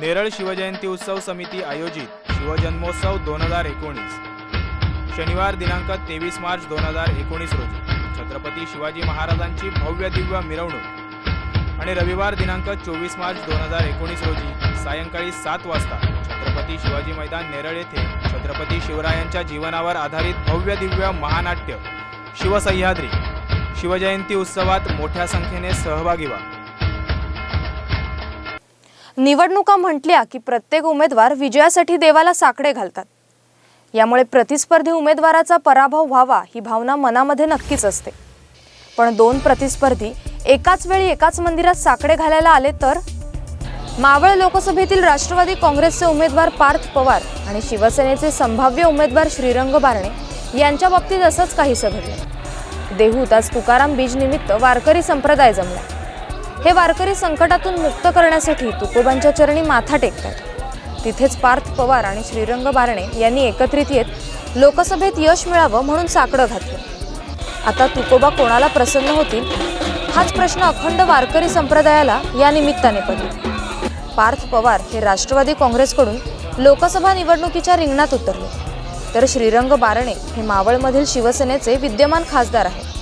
नेरळ शिवजयंती उत्सव समिती आयोजित शिवजन्मोत्सव दोन हजार एकोणीस. शनिवार दिनांक तेवीस मार्च दोन हजार एकोणीस रोजी. छत्रपती शिवाजी महाराजांची भव्य दिव्य मिरवणूक. आणि रविवार दिनांक चोवीस मार्च दोन हजार एकोणीस रोजी सायंकाळी सात वाजता छत्रपती शिवाजी मैदान नेरळ येथे छत्रपती शिवरायांच्या जीवनावर आधारित भव्य दिव्य महानाट्य शिवसह्याद्री. शिवजयंती उत्सवात मोठ्या संख्येने सहभागी व्हा. निवडणुका म्हटल्या की प्रत्येक उमेदवार विजयासाठी देवाला साकडे घालतात. यामुळे प्रतिस्पर्धी उमेदवाराचा पराभव व्हावा ही भावना मनामध्ये नक्कीच असते. पण दोन प्रतिस्पर्धी एकाच वेळी एकाच मंदिरात साकडे घालायला आले तर? मावळ लोकसभेतील राष्ट्रवादी काँग्रेसचे उमेदवार पार्थ पवार आणि शिवसेनेचे संभाव्य उमेदवार श्रीरंग बारणे यांच्या बाबतीत असंच काहीसं घडलं. देहूत आज तुकाराम बीजनिमित्त वारकरी संप्रदाय जमला. हे वारकरी संकटातून मुक्त करण्यासाठी तुकोबांच्या चरणी माथा टेकतात तिथेच पार्थ पवार आणि श्रीरंग बारणे यांनी एकत्रित येत लोकसभेत यश मिळावं म्हणून साकडं घातलं. आता तुकोबा कोणाला प्रसन्न होतील? हाच प्रश्न अखंड वारकरी संप्रदायाला या निमित्ताने पडला. पार्थ पवार हे राष्ट्रवादी काँग्रेसकडून लोकसभा निवडणुकीच्या रिंगणात उतरले. तर श्रीरंग बारणे हे मावळमधील शिवसेनेचे विद्यमान खासदार आहेत.